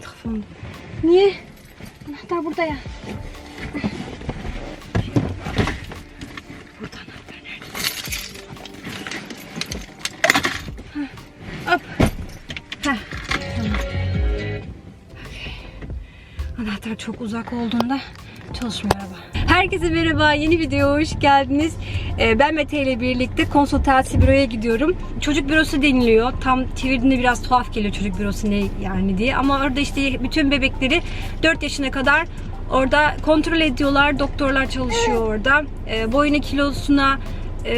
gevonden. Niye? Anahtar burada ya. Burada anahtar nerede? Ha, Hop. Heh, tamam. Okey. Anahtar çok uzak olduğunda çalışmıyor araba. Herkese merhaba, yeni videoya hoş geldiniz. Ee, Ben Mete ile birlikte konsultasyon büroya gidiyorum. Çocuk bürosu deniliyor. Tam çevirdiğinde biraz tuhaf geliyor çocuk bürosu ne yani diye. Ama orada işte bütün bebekleri 4 yaşına kadar orada kontrol ediyorlar. Doktorlar çalışıyor orada. Ee, Boyuna, kilosuna, e,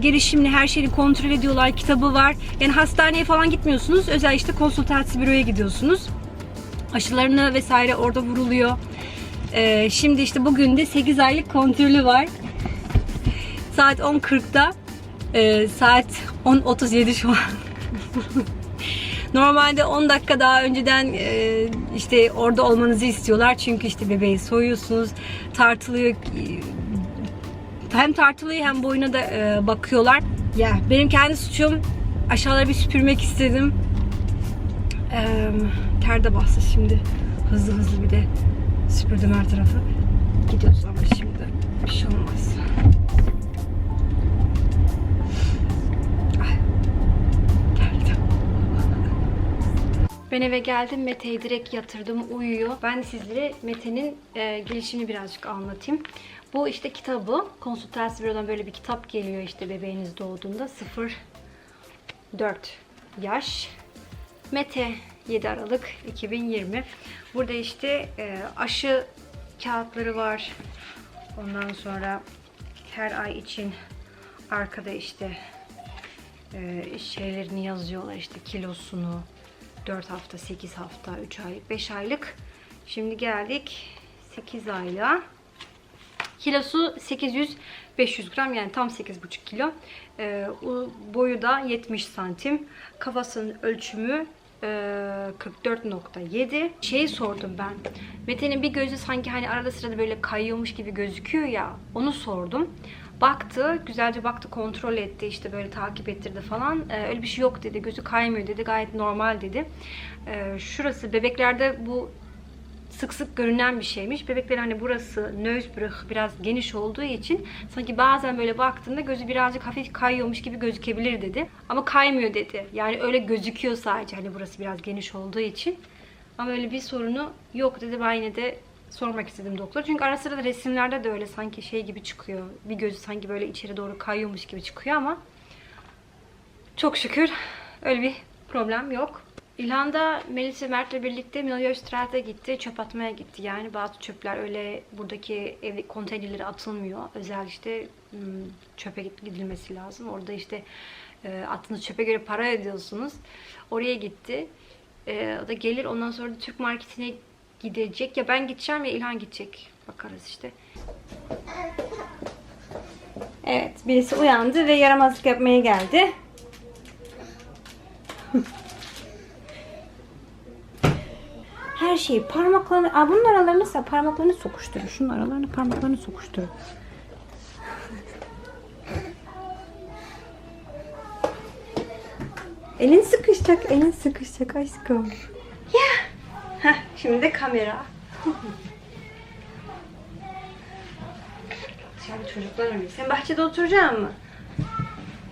gelişimini her şeyini kontrol ediyorlar. Kitabı var. Yani hastaneye falan gitmiyorsunuz. Özel işte konsultasyon büroya gidiyorsunuz. Aşılarını vesaire orada vuruluyor. Ee, şimdi işte bugün de 8 aylık kontrolü var. Saat 10.40'da. Ee, saat 10.37 şu an. Normalde 10 dakika daha önceden e, işte orada olmanızı istiyorlar. Çünkü işte bebeği soyuyorsunuz, tartılıyor. Hem tartılıyor hem boyuna da e, bakıyorlar. Ya benim kendi suçum aşağılara bir süpürmek istedim. Ee, ter de bastı şimdi. Hızlı hızlı bir de süpürdüm her tarafı. Gidiyoruz ama şimdi bir şey olmaz. Ben eve geldim. Mete'yi direkt yatırdım. Uyuyor. Ben sizlere Mete'nin e, gelişimini birazcık anlatayım. Bu işte kitabı. Konsultasyon bürodan böyle bir kitap geliyor işte bebeğiniz doğduğunda. 0-4 yaş. Mete 7 Aralık 2020. Burada işte e, aşı kağıtları var. Ondan sonra her ay için arkada işte e, şeylerini yazıyorlar işte kilosunu 4 hafta, 8 hafta, 3 aylık, 5 aylık. Şimdi geldik 8 aylığa. Kilosu 800-500 gram yani tam 8,5 kilo. Ee, boyu da 70 santim. Kafasının ölçümü 44.7. Şeyi sordum ben. Mete'nin bir gözü sanki hani arada sırada böyle kayıyormuş gibi gözüküyor ya. Onu sordum. Baktı, güzelce baktı, kontrol etti, işte böyle takip ettirdi falan. Ee, öyle bir şey yok dedi, gözü kaymıyor dedi, gayet normal dedi. Ee, şurası bebeklerde bu sık sık görünen bir şeymiş. Bebeklerin hani burası nösbrüch biraz geniş olduğu için sanki bazen böyle baktığında gözü birazcık hafif kayıyormuş gibi gözükebilir dedi. Ama kaymıyor dedi. Yani öyle gözüküyor sadece hani burası biraz geniş olduğu için. Ama öyle bir sorunu yok dedi. Ben yine de sormak istedim doktor. Çünkü ara sıra da resimlerde de öyle sanki şey gibi çıkıyor. Bir gözü sanki böyle içeri doğru kayıyormuş gibi çıkıyor ama çok şükür öyle bir problem yok. İlhan da Melis ve Mert'le birlikte Miljöstraat'a gitti. Çöp atmaya gitti. Yani bazı çöpler öyle buradaki ev konteynerlere atılmıyor. Özel işte hmm, çöpe gidilmesi lazım. Orada işte e, attığınız çöpe göre para ödüyorsunuz. Oraya gitti. E, o da gelir ondan sonra da Türk marketine gidecek. Ya ben gideceğim ya İlhan gidecek. Bakarız işte. Evet birisi uyandı ve yaramazlık yapmaya geldi. Her şeyi parmaklarını, Aa, bunun aralarına sen parmaklarını sokuşturun. Şunun aralarına parmaklarını sokuşturun. Elin sıkışacak, elin sıkışacak aşkım. Ya. Heh, şimdi de kamera. Dışarıda çocuklar oynuyor. Sen bahçede oturacaksın mı?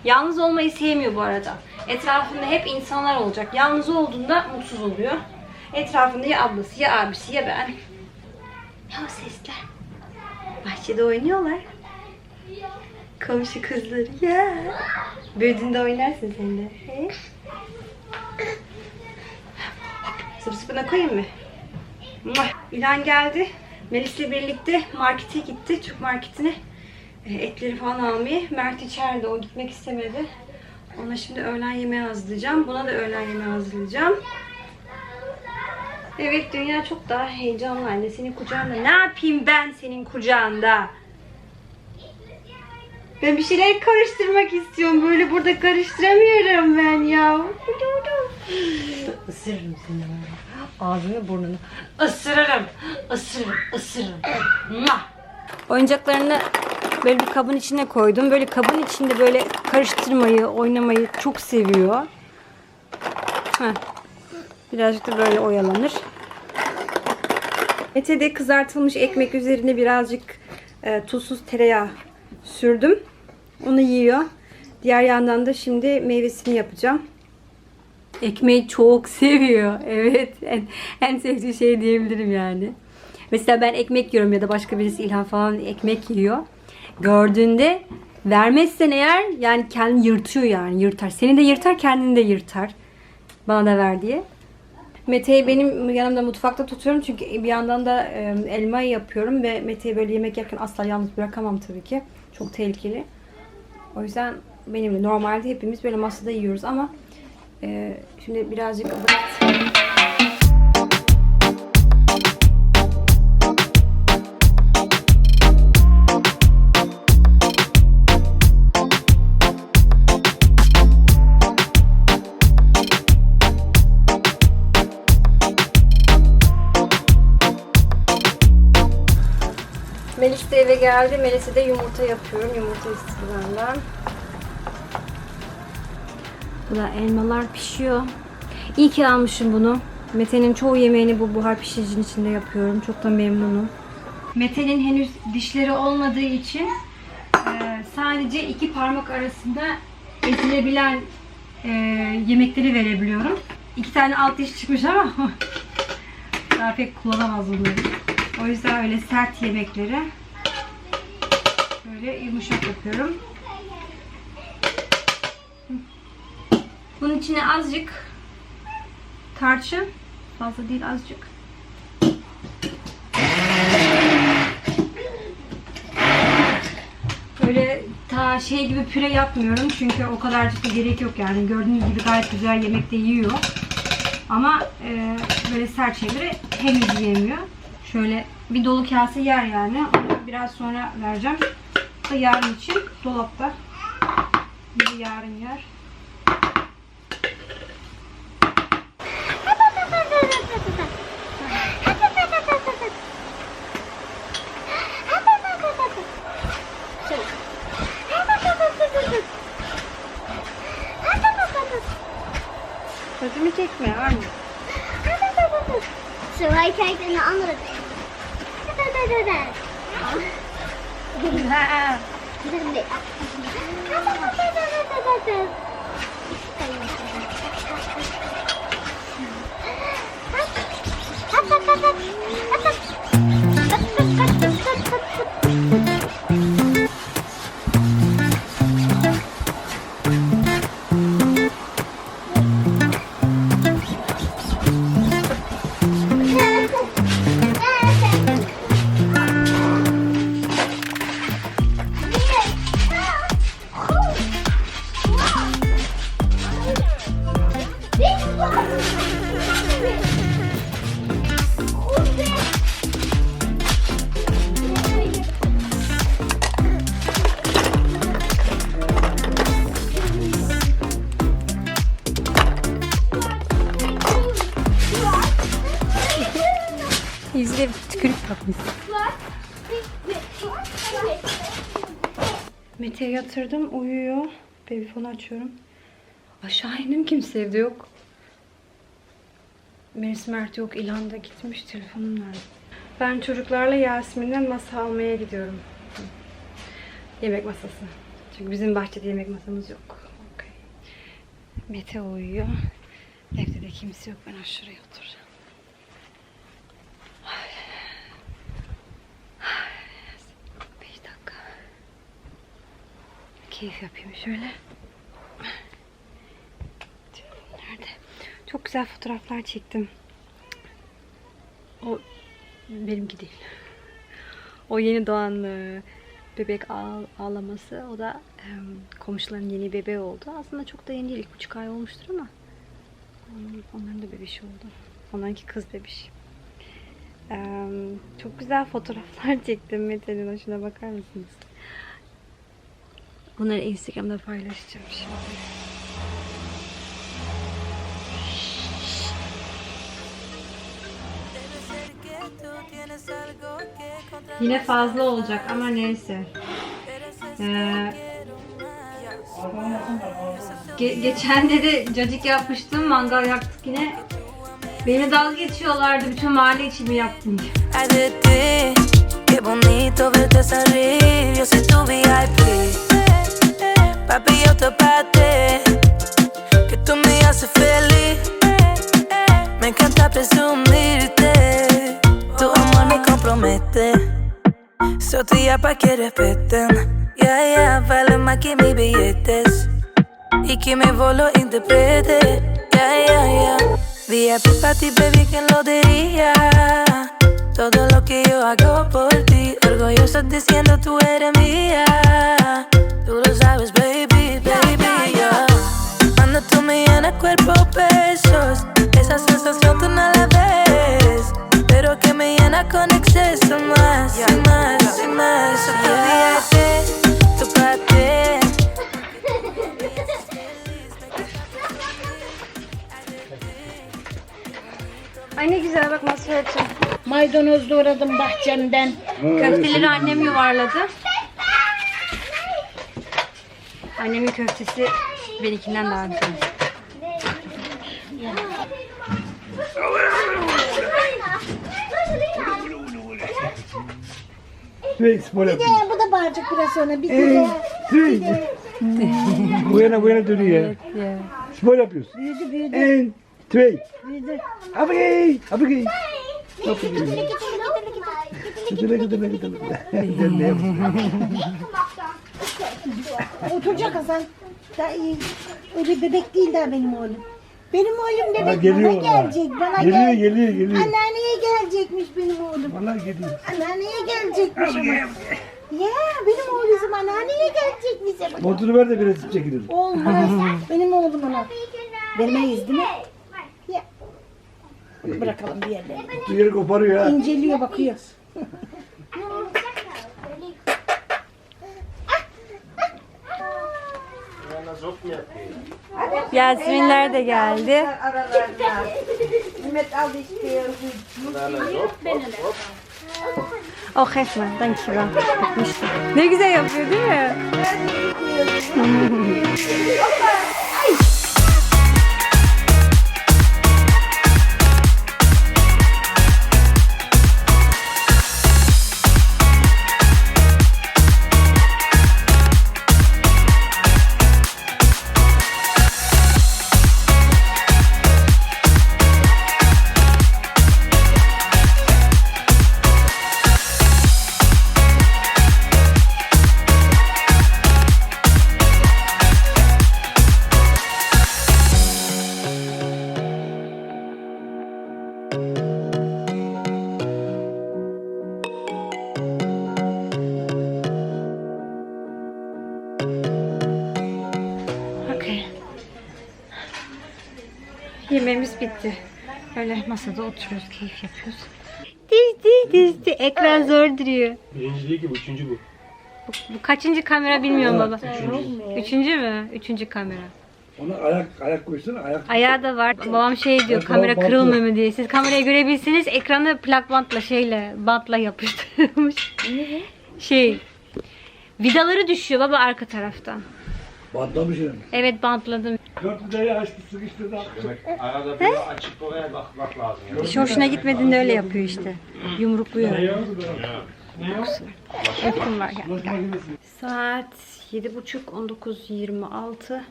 Yalnız olmayı sevmiyor bu arada. Etrafında hep insanlar olacak. Yalnız olduğunda mutsuz oluyor. Etrafında ya ablası ya abisi ya ben. Ne o sesler? Bahçede oynuyorlar. Komşu kızları ya. Büyüdüğünde oynarsın sen de. He? Sıpsıpına koyayım mı? İlhan geldi. Melis'le birlikte markete gitti. Türk marketine. E, Etleri falan almaya. Mert içeride. O gitmek istemedi. Ona şimdi öğlen yemeği hazırlayacağım. Buna da öğlen yemeği hazırlayacağım. Evet dünya çok daha heyecanlı anne. Senin kucağında. Ne yapayım ben senin kucağında? Ben bir şeyler karıştırmak istiyorum. Böyle burada karıştıramıyorum ben ya. Isırırım seni. Ağzını burnunu. Isırırım. Isırırım. Isırırım. Mwah! Oyuncaklarını böyle bir kabın içine koydum. Böyle kabın içinde böyle karıştırmayı, oynamayı çok seviyor. Heh. Birazcık da böyle oyalanır. Mete de kızartılmış ekmek üzerine birazcık e, tuzsuz tereyağı sürdüm. Onu yiyor. Diğer yandan da şimdi meyvesini yapacağım. Ekmeği çok seviyor. Evet. En, en sevdiği şey diyebilirim yani. Mesela ben ekmek yiyorum ya da başka birisi İlhan falan ekmek yiyor. Gördüğünde vermezsen eğer yani kendini yırtıyor yani yırtar. Seni de yırtar kendini de yırtar. Bana da ver diye. Mete'yi benim yanımda mutfakta tutuyorum çünkü bir yandan da e, elma yapıyorum ve Mete'yi böyle yemek yerken asla yalnız bırakamam tabii ki. Çok tehlikeli. O yüzden benimle normalde hepimiz böyle masada yiyoruz ama e, şimdi birazcık bıraktım. Eve geldi. Melis'e de yumurta yapıyorum. Yumurta istedi benden. Bu da elmalar pişiyor. İyi ki almışım bunu. Mete'nin çoğu yemeğini bu buhar pişiricinin içinde yapıyorum. Çok da memnunum. Mete'nin henüz dişleri olmadığı için e, sadece iki parmak arasında ezilebilen e, yemekleri verebiliyorum. İki tane alt diş çıkmış ama daha pek kullanamaz bunları. O yüzden öyle sert yemekleri böyle yumuşak yapıyorum. Bunun içine azıcık tarçın, fazla değil azıcık. Böyle ta şey gibi püre yapmıyorum çünkü o kadarcık da gerek yok yani. Gördüğünüz gibi gayet güzel yemekte yiyor. Ama e, böyle sert şeyleri henüz yiyemiyor. Şöyle bir dolu kase yer yani. Onu biraz sonra vereceğim. Da yarın için dolapta. Bir yarın yer. Sözümü çekme anne. So I kijkt in de Ha. Yüzüne tükürük takmış. Mete'ye yatırdım uyuyor. Babyfonu açıyorum. Aşağı indim kimse evde yok. Melis Mert yok. İlhan da gitmiş. Telefonum nerede? Ben çocuklarla Yasmin'den masa almaya gidiyorum. Yemek masası. Çünkü bizim bahçede yemek masamız yok. Okey. Mete uyuyor. Evde de kimse yok. Ben aşağıya oturacağım. Beş dakika. Keyif yapayım şöyle. Nerede? Çok güzel fotoğraflar çektim. O benimki değil. O yeni doğan e, bebek ağ- ağlaması. O da e, komşuların yeni bebeği oldu. Aslında çok da yeni değil. iki buçuk ay olmuştur ama onların- da bebişi oldu. Onlarınki kız bebiş. Eee, çok güzel fotoğraflar çektim Mete'nin hoşuna bakar mısınız? Bunları Instagram'da paylaşacağım şimdi. Yine fazla olacak ama neyse. Ee, ge- geçen de de cacık yapmıştım. Mangal yaktık yine. Beni dalga geçiyorlardı bütün mahalle için mi yaptın diye. Papi, yo te pa' ti, que tú me haces feliz. Me encanta presumirte. Tu amor me compromete. Soy tuya pa' que respeten. Yeah, yeah, vale más que mis billetes. Y que mi voz lo interprete. Yeah, yeah, yeah. VIP pa' ti, baby, ¿quién lo diría? Todo lo que yo hago por ti. Orgulloso diciendo tú eres mía. Tú lo sabes, baby, baby, yeah. Cuando tú me llenas cuerpo besos. Esa sensación tú no la ves. Pero que me llena con exceso más, y más, y más. Soy tu VIP, tu parte. Ay ne güzel bak örtüm. Maydanoz doğradım bahçemden. Köfteleri annem yuvarladı. Annemin köftesi benimkinden daha güzel. Yapıyor. Ee, bu da bağıracak biraz sonra. Bir de Three. bu yana bu yana dönüyor. Yeah. Spor yapıyoruz. büyüdü büyüdü And three. büyüdü. Abigay, abigay. Abigay. Gıdıla gıdıla gıdıla. Gel ne yapıyorsun? Oturacak Hasan. Daha iyi. Öyle bebek değil daha benim oğlum. Benim oğlum bebek geliyor bana onlar. gelecek. Bana Geliyor gel. geliyor geliyor. Anneanneye gelecekmiş benim oğlum. Vallahi geliyor. Anneanneye gelecekmiş ama. Ya benim oğlum anneanneye gelecekmiş ama. Montunu ver de biraz çekilir. Olmaz. benim oğlum ona. Vermeyiz değil mi? Ya. Bırakalım bir yerlere. Yeri koparıyor ha. İnceliyor bakıyor. Yaseminler de geldi. Oh Hefman, dankjewel. Ne güzel yapıyor değil mi? Öyle masada oturuyoruz, keyif yapıyoruz. Dizdi dizdi. Ekran zor duruyor. Birinci değil ki bu, üçüncü bu. Bu, bu kaçıncı kamera bilmiyorum baba. Üçüncü mü? Üçüncü kamera. Ona ayak ayak koysana ayak. Ayağı da var. Babam şey diyor kamera kırılmıyor mu diye. Siz kamerayı görebilseniz ekranı plak bantla şeyle bantla yapıştırılmış. şey vidaları düşüyor baba arka taraftan. Bantlamış yani. Evet bantladım. Dört vidayı açtı sıkıştırdı. Arada bir açık oraya bakmak lazım. Ya. Hiç hoşuna gitmediğinde öyle yapıyor işte. Yumrukluyor. Uykum var ya. Saat 7.30 19.26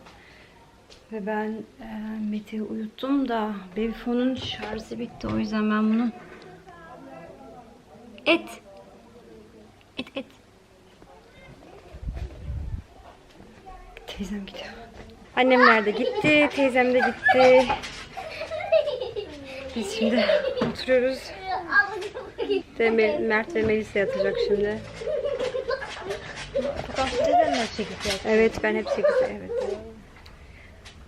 ve ben e, Mete'yi uyuttum da Babyphone'un şarjı bitti o yüzden ben bunu et et et teyzem gidiyor. Annemler de gitti, teyzem de gitti. Biz şimdi oturuyoruz. De Me- Mert ve Melisa yatacak şimdi. Evet ben hep 8'de evet.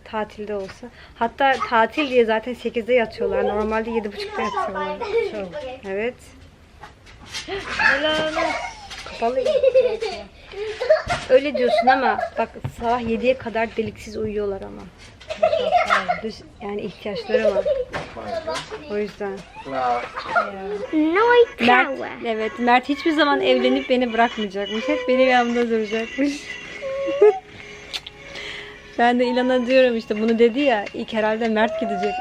Tatilde olsa. Hatta tatil diye zaten 8'de yatıyorlar. Normalde 7.30'da yatıyorlar. Evet. Kapalı. Öyle diyorsun ama bak sabah 7'ye kadar deliksiz uyuyorlar ama. Düz- Yani ihtiyaçları var. O yüzden. Mert, evet Mert hiçbir zaman evlenip beni bırakmayacakmış. Hep benim yanımda duracakmış. ben de İlhan'a diyorum işte bunu dedi ya ilk herhalde Mert gidecek.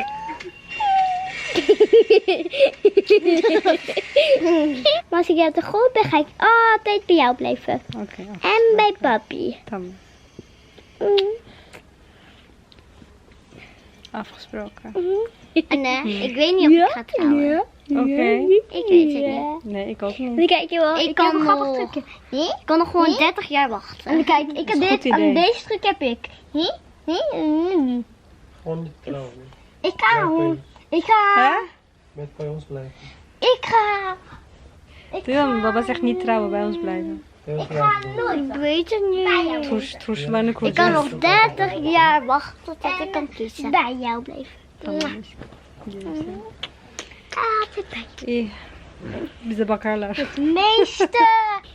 Maar als ik uit de groot ben, ga ik altijd bij jou blijven. Oké, En bij papi. tamam. Mm. Afgesproken. En eh, ik weet niet of ik ga trouwen. Oké. Ik weet het niet. Nee, ik ook niet. Dan kijk je wel. Ik, kan nog, ik kan nog gewoon 30 jaar wachten. En kijk, ik heb goed dit, en deze truc heb ik. Hm? Hm? Mm. Gewoon niet trouwen. Ik ga. Ik ga. Hè? Met bij ons blijven. Ik ga... Ik Tuurlijk, papa zegt niet trouwen, bij ons blijven. Ik ga nooit. Ik weet het niet. Troes, Ik kan nog 30 jaar wachten tot ik kan kiezen. Bij jou blijven. Ja. Ja. Ja. Ja. Bize bakarlar. Meeste.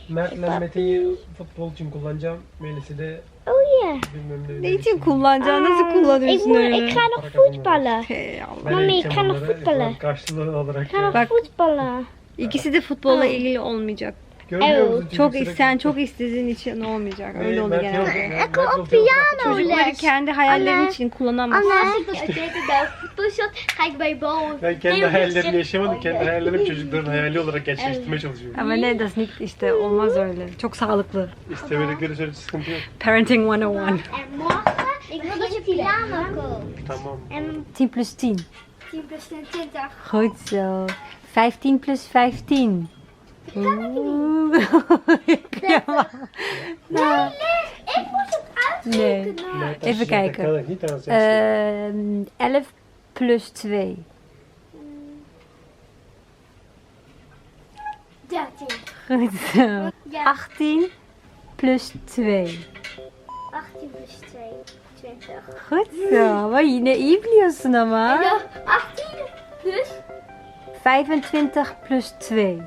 Mert'le Mete'yi futbol için kullanacağım. Melis'i de Oh ja. bilmem ne. Ne için kullanacaksın? Nasıl Ik, kullanıyorsun moet, öyle? ik ga nog voetballen. Hey Allah. Ben Mami, eğiteceğim ik ga nog onları. voetballen. Karşılığı olarak. Ik ga nog Bak. voetballen. İkisi de futbolla ilgili olmayacak. Görmüyor musun? Çok Çocuk isten, sürekli- çok istediğin için olmayacak. Öyle olur Mert yok. genelde. Mert- Mert yok. piano Çocukları kendi hayallerin Anne. için bal. Ben kendi hayallerimi yaşamadım. Kendi hayallerimi çocukların hayali olarak gerçekleştirmeye çalışıyorum. Ama ne nicht işte olmaz öyle. Çok sağlıklı. İstemedikleri sürece sıkıntı yok. Parenting 101. En morgen, ik wil dat je piano koopt. Tamam. En 10 plus 10. 10 plus 20. Goed zo. 15 plus 15. Oeh. Kıyamam. Nou, Ik moest het nee. Mert, Even dat kijken. kan ik niet aan zes. Ehm, 11 plus 2. 13. Goed zo. Ja, 18 plus 2. 18 plus 2. 20. Goed zo. Maar yine iyi biliyorsun ama. Ja, 18 plus 25 plus 2.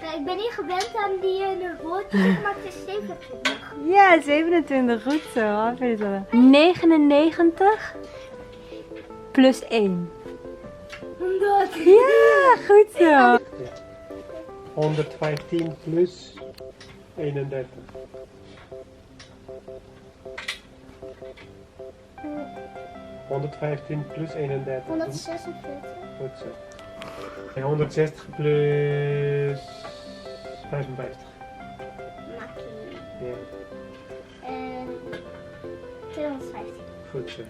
Kijk, ik ben niet gewend aan die uh, woordjes, maar het is 27. Ja, 27. Goed zo. Aferin sana. 99 plus 1. Omdat. Ja, goed zo. 115 plus 31. ...115 plus 31. 146. Goed zo. En 160 plus 55. Makkie. Ja, En 215. goed zo.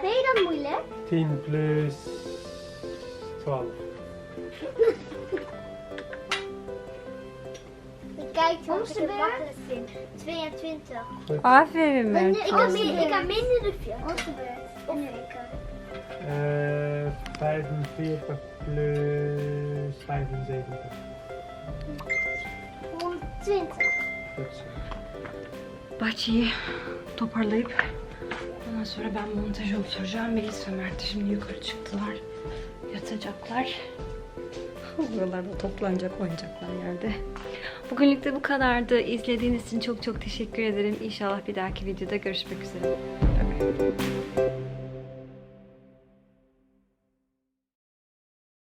Ben je dan moeilijk? 10 plus 12. İk vind. 22. Aferin Ik Mert. ik heb minder de 4. Wat gebeurt? Of ik. Eh 45 plus 75. 120. Goed zo. Bahçeyi toparlayıp ondan sonra ben montaja oturacağım. Melis ve Mert de şimdi yukarı çıktılar. Yatacaklar. Buralarda toplanacak oyuncaklar yerde. Bugünlük de bu kadardı. İzlediğiniz için çok çok teşekkür ederim. İnşallah bir dahaki videoda görüşmek üzere. Bye bye.